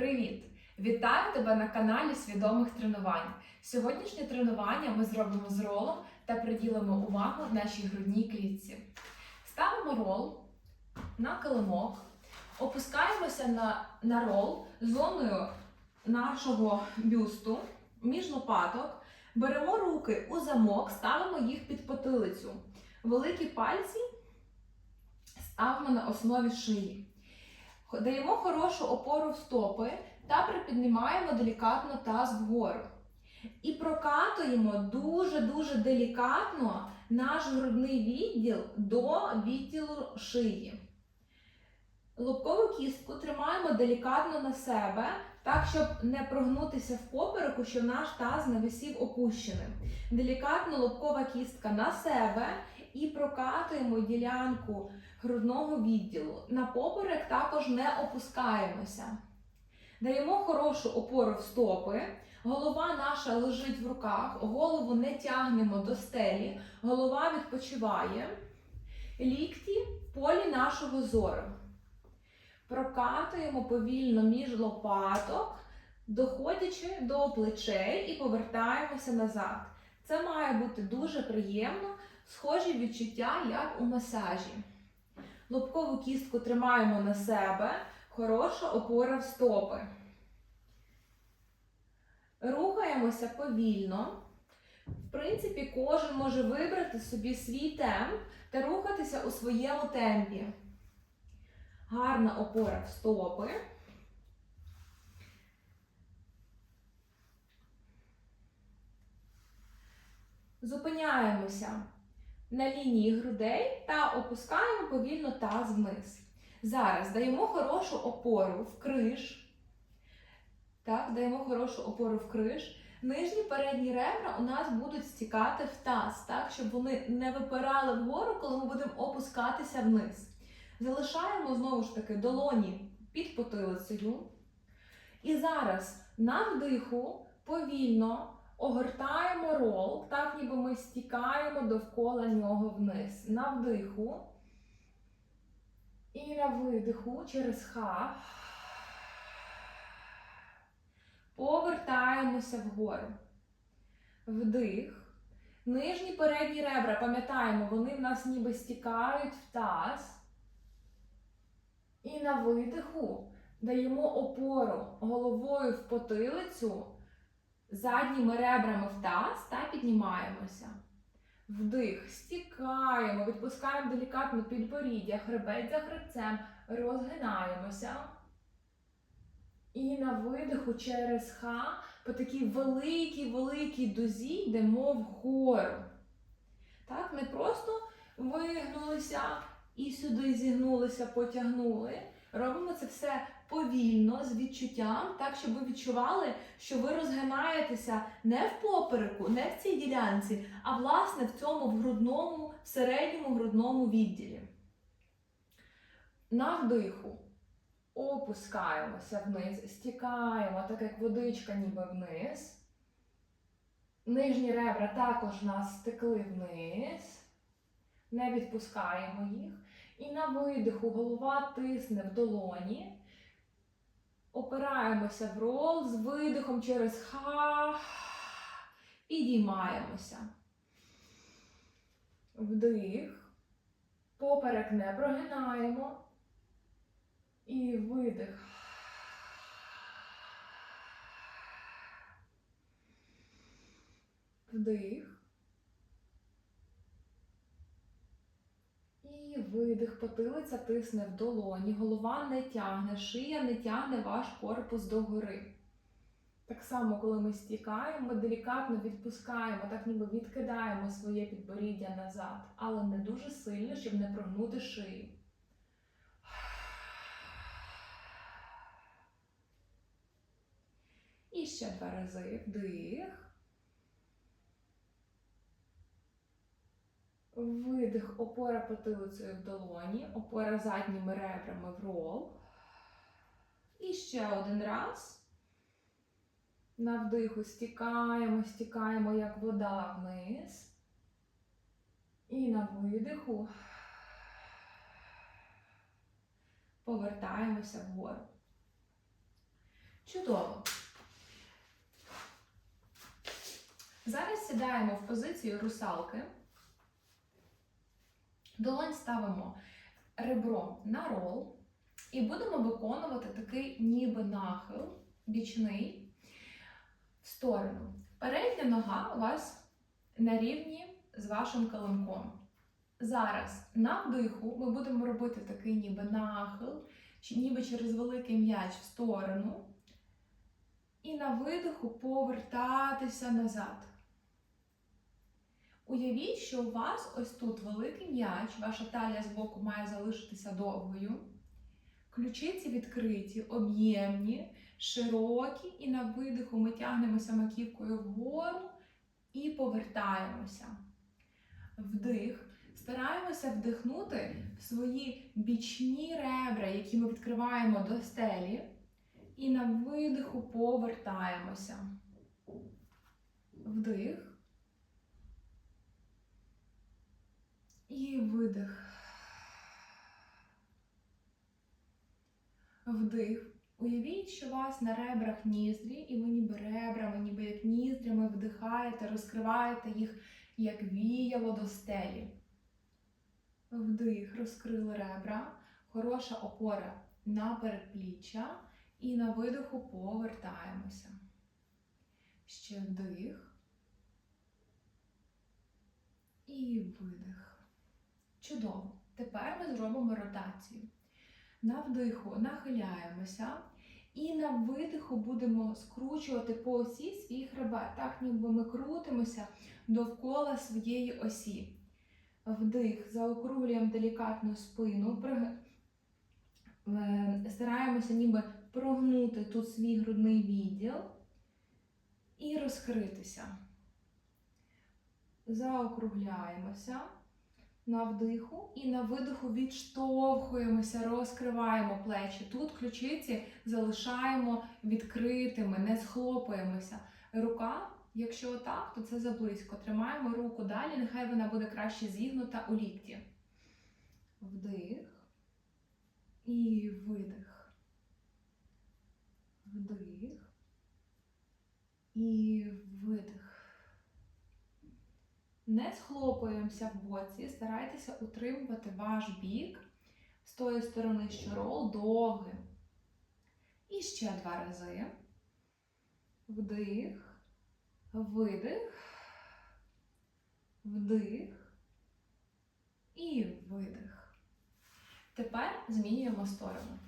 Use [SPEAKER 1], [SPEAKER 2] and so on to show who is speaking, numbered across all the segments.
[SPEAKER 1] Привіт! Вітаю тебе на каналі свідомих тренувань. Сьогоднішнє тренування ми зробимо з ролом та приділимо увагу нашій грудній клітці. Ставимо рол на килимок, опускаємося на, на рол зоною нашого бюсту між лопаток, беремо руки у замок, ставимо їх під потилицю. Великі пальці ставимо на основі шиї. Даємо хорошу опору в стопи та припіднімаємо делікатно таз вгору. І прокатуємо дуже-дуже делікатно наш грудний відділ до відділу шиї. Лобкову кістку тримаємо делікатно на себе, так, щоб не прогнутися в попереку, щоб наш таз не висів опущеним. Делікатно лобкова кістка на себе і прокатуємо ділянку грудного відділу. На поперек також не опускаємося. Даємо хорошу опору в стопи. Голова наша лежить в руках, голову не тягнемо до стелі, голова відпочиває. Лікті в полі нашого зору. Прокатуємо повільно між лопаток, доходячи до плечей і повертаємося назад. Це має бути дуже приємно, схожі відчуття, як у масажі. Лобкову кістку тримаємо на себе, хороша опора в стопи. Рухаємося повільно. В принципі, кожен може вибрати собі свій темп та рухатися у своєму темпі. Гарна опора в стопи. Зупиняємося на лінії грудей та опускаємо повільно таз вниз. Зараз даємо хорошу опору в криш. Так, даємо хорошу опору в криш. Нижні передні ребра у нас будуть стікати в таз, так, щоб вони не випирали вгору, коли ми будемо опускатися вниз. Залишаємо знову ж таки долоні під потилицею. І зараз на вдиху повільно огортаємо рол, так ніби ми стікаємо довкола нього вниз. На вдиху. І на видиху через ха. Повертаємося вгору. Вдих. Нижні передні ребра, пам'ятаємо, вони в нас ніби стікають в таз. І на видиху даємо опору головою в потилицю, задніми ребрами в таз та піднімаємося. Вдих, стікаємо, відпускаємо делікатно підборіддя, хребет за хребцем, розгинаємося. І на видиху через ха по такій великій-великій дозі йдемо вгору. Так, не просто вигнулися і сюди зігнулися, потягнули. Робимо це все повільно, з відчуттям, так, щоб ви відчували, що ви розгинаєтеся не в попереку, не в цій ділянці, а власне в цьому в грудному, в середньому грудному відділі. На вдиху. Опускаємося вниз, стікаємо, так як водичка ніби вниз. Нижні ребра також у нас стекли вниз. Не відпускаємо їх. І на видиху голова тисне в долоні. Опираємося в рол з видихом через ха. Підіймаємося. Вдих. Поперек не прогинаємо. І видих. Вдих. І видих. Потилиця тисне в долоні, голова не тягне, шия не тягне ваш корпус догори. Так само, коли ми стікаємо, ми делікатно відпускаємо, так ніби відкидаємо своє підборіддя назад, але не дуже сильно, щоб не прогнути шию. І ще два рази вдих. Видих, опора потилицею в долоні, опора задніми ребрами в рол. І ще один раз. На вдиху стікаємо, стікаємо, як вода вниз. І на видиху повертаємося вгору. Чудово. Зараз сідаємо в позицію русалки. Долонь ставимо ребром на рол і будемо виконувати такий ніби нахил бічний в сторону. Передня нога у вас на рівні з вашим килимком. Зараз на вдиху ми будемо робити такий ніби нахил, ніби через великий м'яч в сторону. І на видиху повертатися назад. Уявіть, що у вас ось тут великий м'яч, ваша талія збоку має залишитися довгою. Ключиці відкриті, об'ємні, широкі, і на видиху ми тягнемося маківкою вгору і повертаємося. Вдих. Стараємося вдихнути в свої бічні ребра, які ми відкриваємо до стелі. І на видиху повертаємося. Вдих. І видих. Вдих. Уявіть, що у вас на ребрах ніздрі, і ви ніби ребрами, ніби як ніздрями вдихаєте, розкриваєте їх, як віяло до стелі. Вдих, розкрили ребра, хороша опора на передпліччя і на видиху повертаємося. Ще вдих. І видих. Чудово. Тепер ми зробимо ротацію. На вдиху нахиляємося. І на видиху будемо скручувати по осі свій хребет. Так, ніби ми крутимося довкола своєї осі. Вдих, заокруглюємо делікатно спину, е, стараємося ніби прогнути тут свій грудний відділ і розкритися. Заокругляємося на вдиху і на видиху відштовхуємося, розкриваємо плечі. Тут ключиці залишаємо відкритими, не схлопуємося. Рука, якщо так, то це заблизько. Тримаємо руку далі, нехай вона буде краще зігнута у лікті. Вдих і видих. Вдих і видих. Не схлопуємося в боці, старайтеся утримувати ваш бік з тої сторони, що рол довгим. І ще два рази. Вдих, видих, вдих і видих. Тепер змінюємо сторону.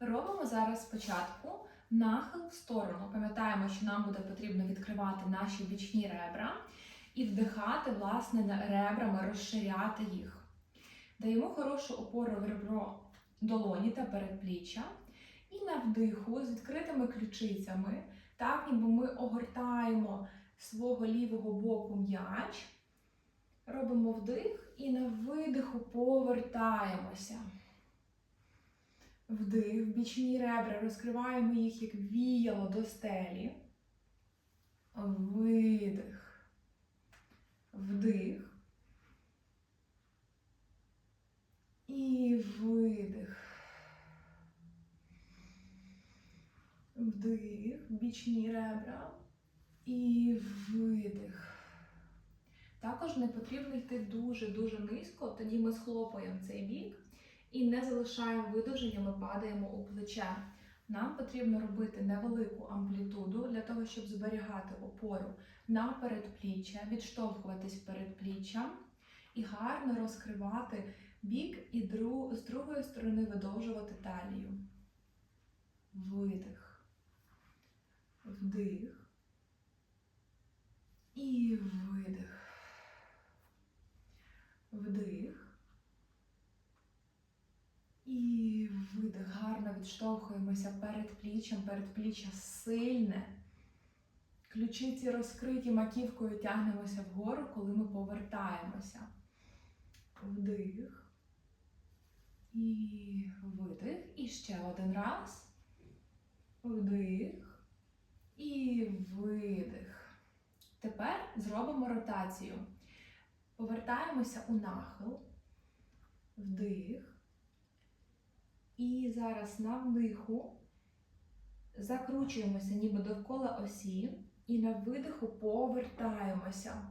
[SPEAKER 1] Робимо зараз спочатку нахил в сторону. Пам'ятаємо, що нам буде потрібно відкривати наші бічні ребра і вдихати, власне, ребрами, розширяти їх. Даємо хорошу опору в ребро долоні та передпліччя. І на вдиху з відкритими ключицями, так ніби ми огортаємо свого лівого боку м'яч. Робимо вдих і на видиху повертаємося. Вдих, бічні ребра, розкриваємо їх як віяло до стелі. Видих. Вдих. І видих. Вдих, бічні ребра. І видих. Також не потрібно йти дуже-дуже низько, тоді ми схлопуємо цей бік і не залишаємо видовження, ми падаємо у плече. Нам потрібно робити невелику амплітуду для того, щоб зберігати опору на передпліччя, відштовхуватись передпліччям і гарно розкривати бік і з другої сторони видовжувати талію. Видих, вдих і видих. Вдих. І видих. Гарно відштовхуємося перед пліччям, передпліччя сильне. Ключиці розкриті маківкою тягнемося вгору, коли ми повертаємося. Вдих. І видих. І ще один раз. Вдих. І видих. Тепер зробимо ротацію. Повертаємося у нахил. Вдих. І зараз на вдиху закручуємося ніби довкола осі. І на видиху повертаємося.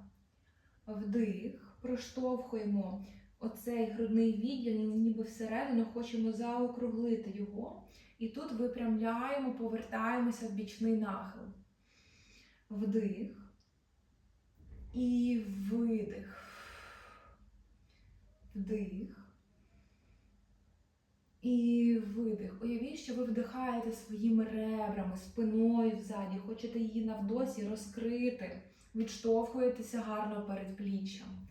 [SPEAKER 1] Вдих, проштовхуємо оцей грудний відділ, ніби всередину хочемо заокруглити його. І тут випрямляємо, повертаємося в бічний нахил. Вдих. І видих. Вдих. І видих. Уявіть, що ви вдихаєте своїми ребрами, спиною взаді, хочете її навдосі розкрити. Відштовхуєтеся гарно перед пліччям.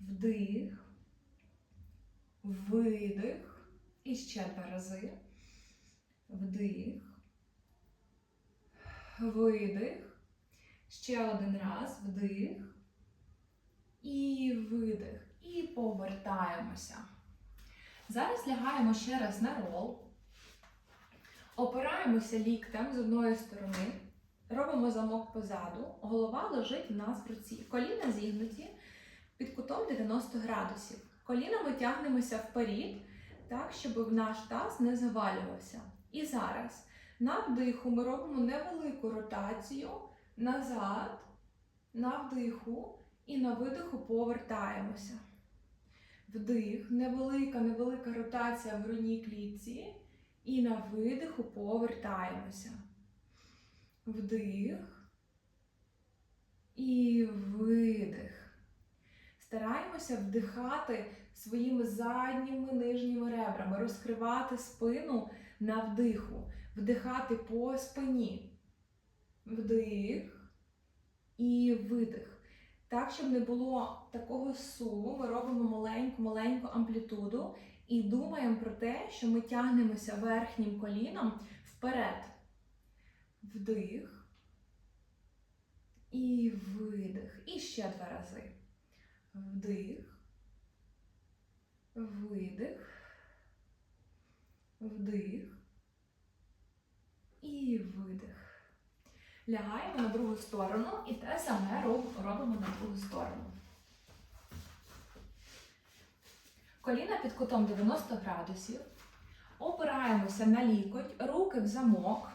[SPEAKER 1] Вдих. Видих. І ще два рази. Вдих. Видих. Ще один раз. Вдих. І видих. І повертаємося. Зараз лягаємо ще раз на рол. Опираємося ліктем з одної сторони. Робимо замок позаду. Голова лежить в нас в руці. Коліна зігнуті під кутом 90 градусів. Колінами тягнемося вперед, так, щоб наш таз не завалювався. І зараз на вдиху ми робимо невелику ротацію назад, на вдиху і на видиху повертаємося. Вдих, невелика, невелика ротація в грудній клітці. І на видиху повертаємося. Вдих і видих. Стараємося вдихати своїми задніми нижніми ребрами, розкривати спину на вдиху, вдихати по спині. Вдих і видих. Так, щоб не було такого суву, ми робимо маленьку-маленьку амплітуду і думаємо про те, що ми тягнемося верхнім коліном вперед. Вдих. І видих. І ще два рази. Вдих. Видих. Вдих. І видих. Лягаємо на другу сторону і те саме робимо на другу сторону. Коліна під кутом 90 градусів. Опираємося на лікоть, руки в замок.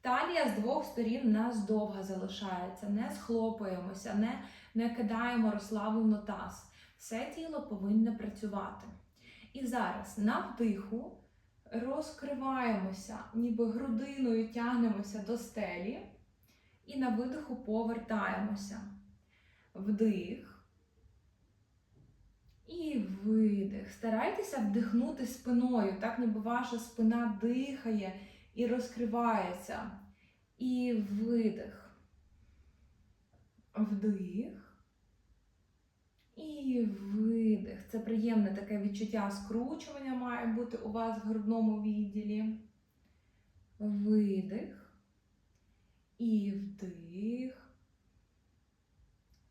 [SPEAKER 1] Талія з двох сторін нас довга залишається. Не схлопуємося, не, не кидаємо розслаблено таз. Все тіло повинно працювати. І зараз на вдиху розкриваємося, ніби грудиною тягнемося до стелі. І на видиху повертаємося. Вдих. І видих. Старайтеся вдихнути спиною, так ніби ваша спина дихає і розкривається. І видих. Вдих. І видих. Це приємне таке відчуття скручування має бути у вас в грудному відділі. Видих. І вдих.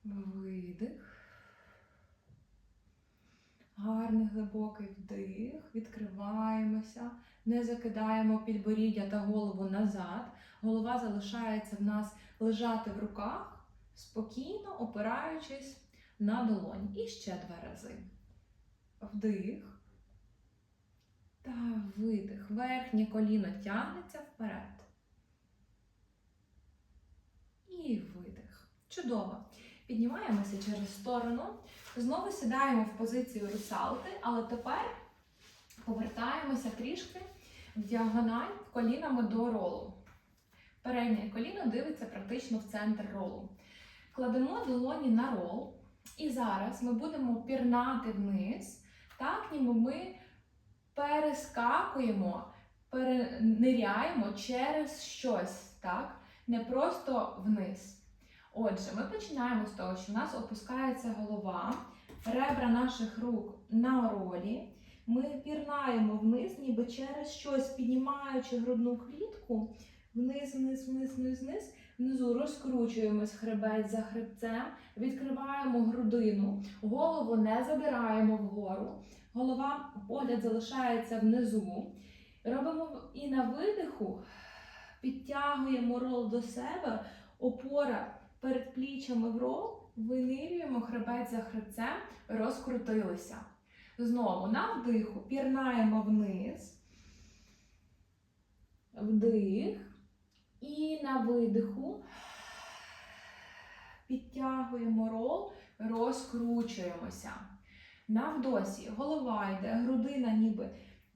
[SPEAKER 1] Видих. Гарний глибокий вдих. Відкриваємося. Не закидаємо підборіддя та голову назад. Голова залишається в нас лежати в руках, спокійно опираючись на долонь. І ще два рази. Вдих. Та видих. Верхнє коліно тягнеться вперед. І видих. Чудово. Піднімаємося через сторону. Знову сідаємо в позицію русалки, але тепер повертаємося трішки в діагональ колінами до ролу. Переднє коліно дивиться практично в центр ролу. Кладемо долоні на рол. І зараз ми будемо пірнати вниз, так ніби ми перескакуємо, перениряємо через щось. так? Не просто вниз. Отже, ми починаємо з того, що в нас опускається голова, ребра наших рук на ролі. Ми пірнаємо вниз, ніби через щось, піднімаючи грудну клітку, вниз, вниз, вниз, вниз, вниз. Внизу розкручуємось хребець за хребцем, відкриваємо грудину, голову не задираємо вгору, голова, погляд залишається внизу. Робимо і на видиху підтягуємо рол до себе, опора перед плічами в рол, винирюємо хребець за хребцем, розкрутилися. Знову на вдиху пірнаємо вниз. Вдих. І на видиху підтягуємо рол, розкручуємося. На вдосі голова йде, грудина ніби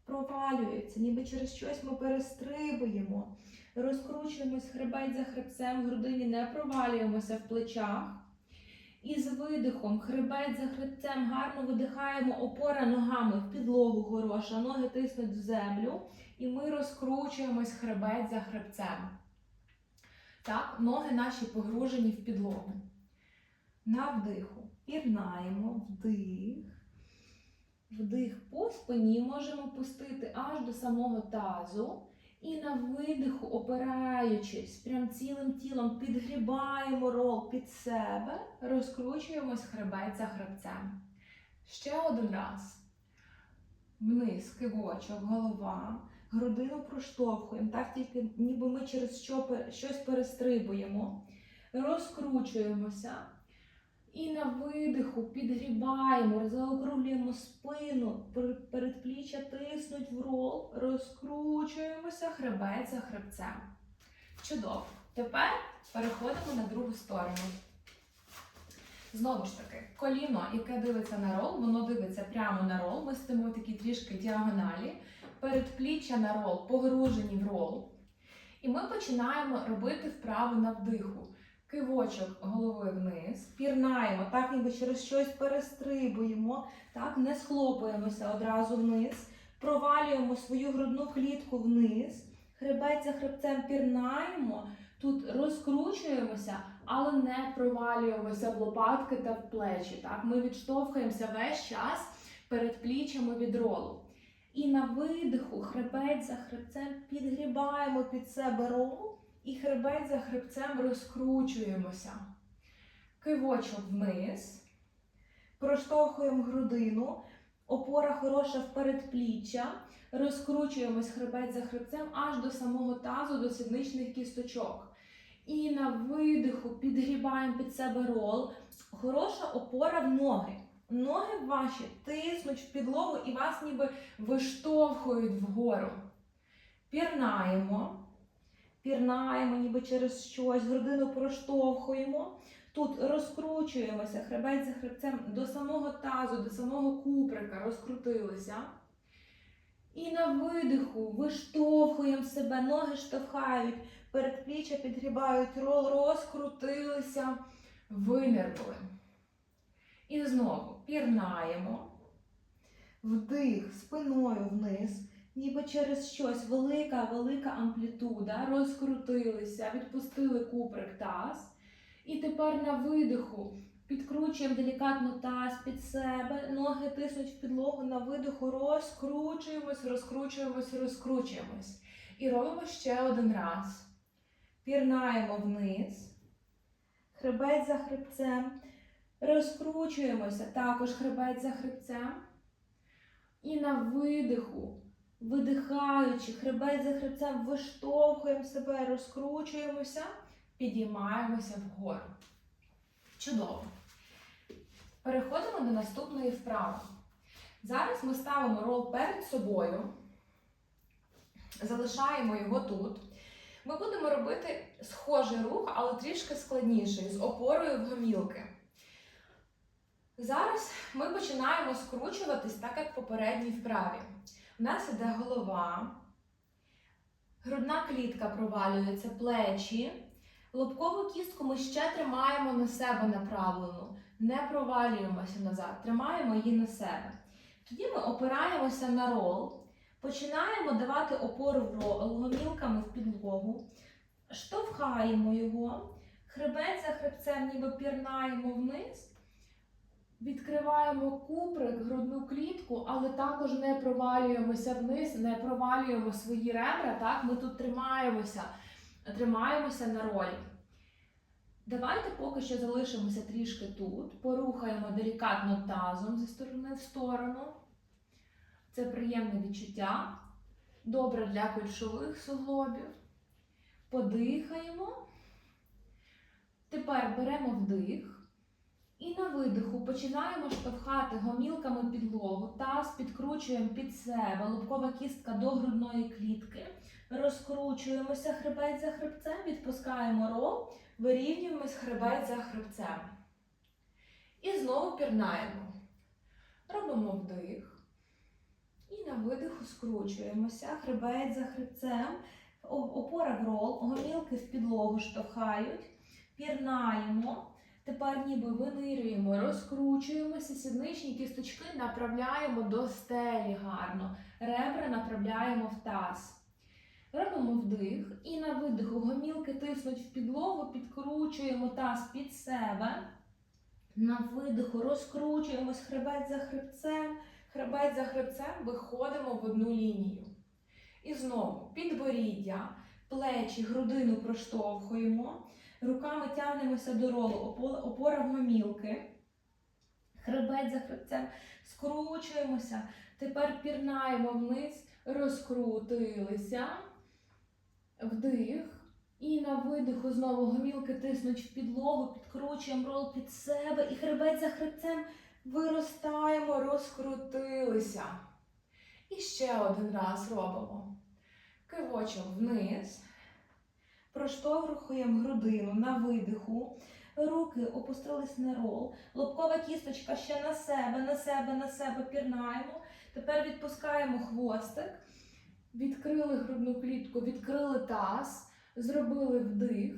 [SPEAKER 1] провалюється, ніби через щось ми перестрибуємо. Розкручуємось хребет за хребцем, в грудині не провалюємося в плечах. І з видихом хребет за хребцем гарно видихаємо, опора ногами в підлогу гороша, ноги тиснуть в землю. І ми розкручуємось хребет за хребцем. Так, ноги наші погружені в підлогу. На вдиху. Пірнаємо, вдих. Вдих по спині можемо пустити аж до самого тазу. І на видиху, опираючись прям цілим тілом, підгрібаємо рол під себе, розкручуємось хребет за хребцем. Ще один раз. Вниз, кивочок, голова. Грудину проштовхуємо, так тільки ніби ми через що, щось перестрибуємо. Розкручуємося. І на видиху підгрібаємо, заокруглюємо спину, пер- передпліччя тиснуть в рол, розкручуємося хребет за хребцем. Чудово. Тепер переходимо на другу сторону. Знову ж таки, коліно, яке дивиться на рол, воно дивиться прямо на рол. Ми стоїмо такі трішки діагоналі, передпліччя на рол, погружені в рол. І ми починаємо робити вправу на вдиху. Кивочок головою вниз, пірнаємо, так ніби через щось перестрибуємо, так, не схлопуємося одразу вниз, провалюємо свою грудну клітку вниз, хребет за хребцем пірнаємо, тут розкручуємося, але не провалюємося в лопатки та в плечі. Так? Ми відштовхуємося весь час перед пліччями від ролу. І на видиху хребет за хребцем підгрібаємо під себе рол. І хребет за хребцем розкручуємося. Кивочок вниз. Проштовхуємо грудину. Опора хороша в передпліччя. Розкручуємось хребет за хребцем аж до самого тазу, до сідничних кісточок. І на видиху підгрібаємо під себе рол. Хороша опора в ноги. Ноги ваші тиснуть в підлогу і вас ніби виштовхують вгору. Пірнаємо. Пірнаємо, ніби через щось, грудину проштовхуємо. Тут розкручуємося, хребет за хребцем до самого тазу, до самого куприка розкрутилися. І на видиху виштовхуємо себе, ноги штовхають, передпліччя підгрібають, рол, розкрутилися, винирнули. І знову пірнаємо. Вдих спиною вниз ніби через щось велика, велика амплітуда, розкрутилися, відпустили куприк таз. І тепер на видиху підкручуємо делікатно таз під себе, ноги тиснуть в підлогу, на видиху розкручуємось, розкручуємось, розкручуємось. І робимо ще один раз. Пірнаємо вниз, хребет за хребцем, розкручуємося, також хребет за хребцем. І на видиху Видихаючи, хребет за хребцем, виштовхуємо себе, розкручуємося, підіймаємося вгору. Чудово. Переходимо до наступної вправи. Зараз ми ставимо рол перед собою, залишаємо його тут. Ми будемо робити схожий рух, але трішки складніший, з опорою в гомілки. Зараз ми починаємо скручуватись так, як в попередній вправі. У нас іде голова, грудна клітка провалюється, плечі. Лобкову кістку ми ще тримаємо на себе направлену, не провалюємося назад, тримаємо її на себе. Тоді ми опираємося на рол, починаємо давати опору в рол гомілками в підлогу, штовхаємо його, хребет за хребцем, ніби пірнаємо вниз. Відкриваємо куприк, грудну клітку, але також не провалюємося вниз, не провалюємо свої ребра. Так? Ми тут тримаємося, тримаємося на ролі. Давайте поки що залишимося трішки тут, порухаємо делікатно тазом зі сторони в сторону. Це приємне відчуття. Добре для кульшових суглобів. Подихаємо. Тепер беремо вдих. І на видиху починаємо штовхати гомілками підлогу, таз підкручуємо під себе, лобкова кістка до грудної клітки. Розкручуємося хребець за хребцем, відпускаємо рол, вирівнюємось хребець за хребцем. І знову пірнаємо. Робимо вдих. І на видиху скручуємося, хребець за хребцем, опора в рол, гомілки в підлогу штовхають, пірнаємо. Тепер ніби винирюємо, розкручуємося, сідничні кісточки направляємо до стелі гарно. Ребра направляємо в таз. Робимо вдих і на видиху гомілки тиснуть в підлогу, підкручуємо таз під себе. На видиху розкручуємось хребець за хребцем, хребець за хребцем виходимо в одну лінію. І знову підборіддя, плечі, грудину проштовхуємо. Руками тягнемося до ролу, опора в гомілки. Хребець за хребцем, скручуємося. Тепер пірнаємо вниз, розкрутилися. Вдих. І на видиху знову гомілки тиснуть в підлогу, підкручуємо рол під себе і хребець за хребцем виростаємо, розкрутилися. І ще один раз робимо. Кивочок вниз. Проштовхуємо грудину на видиху. Руки опустились на рол. Лобкова кісточка ще на себе, на себе, на себе пірнаємо. Тепер відпускаємо хвостик. Відкрили грудну клітку, відкрили таз, зробили вдих.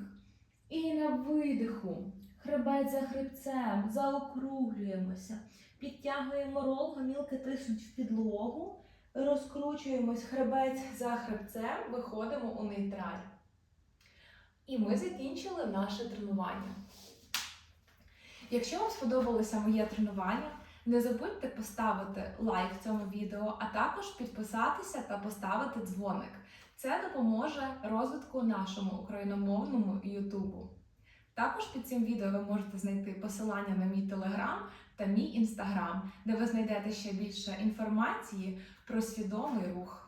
[SPEAKER 1] І на видиху. Хребець за хребцем, заокруглюємося. Підтягуємо рол, гомілки тиснуть в підлогу. Розкручуємось хребець за хребцем, виходимо у нейтраль. І ми закінчили наше тренування. Якщо вам сподобалося моє тренування, не забудьте поставити лайк цьому відео, а також підписатися та поставити дзвоник. Це допоможе розвитку нашому україномовному Ютубу. Також під цим відео ви можете знайти посилання на мій телеграм та мій інстаграм, де ви знайдете ще більше інформації про свідомий рух.